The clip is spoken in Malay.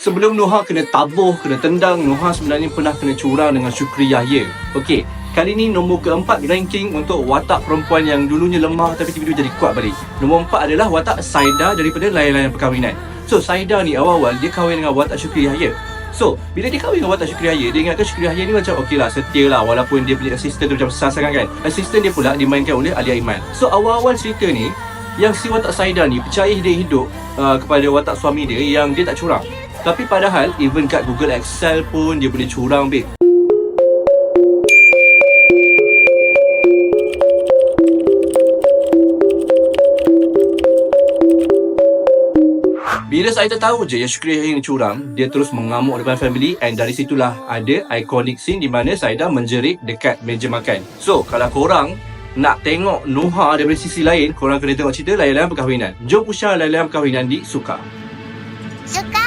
sebelum Noha kena tabuh, kena tendang, Noha sebenarnya pernah kena curang dengan Syukri Yahya. Okey, kali ni nombor keempat ranking untuk watak perempuan yang dulunya lemah tapi tiba-tiba jadi kuat balik. Nombor empat adalah watak Saida daripada layan-layan perkahwinan. So, Saida ni awal-awal dia kahwin dengan watak Syukri Yahya. So, bila dia kahwin dengan watak Syukri Yahya, dia ingatkan Syukri Yahya ni macam okey lah, setia lah walaupun dia punya assistant tu macam besar sangat kan. Assistant dia pula dimainkan oleh Alia Iman. So, awal-awal cerita ni, yang si watak Saida ni percaya dia hidup uh, kepada watak suami dia yang dia tak curang. Tapi padahal even kat Google Excel pun dia boleh curang babe. Bila Saida tahu je yang Syukri ni curang, dia terus mengamuk depan family and dari situlah ada iconic scene di mana Saida menjerit dekat meja makan. So, kalau korang nak tengok Noha daripada sisi lain, korang kena tengok cerita layan-layan perkahwinan. Jom Usha layan-layan perkahwinan di Suka. Suka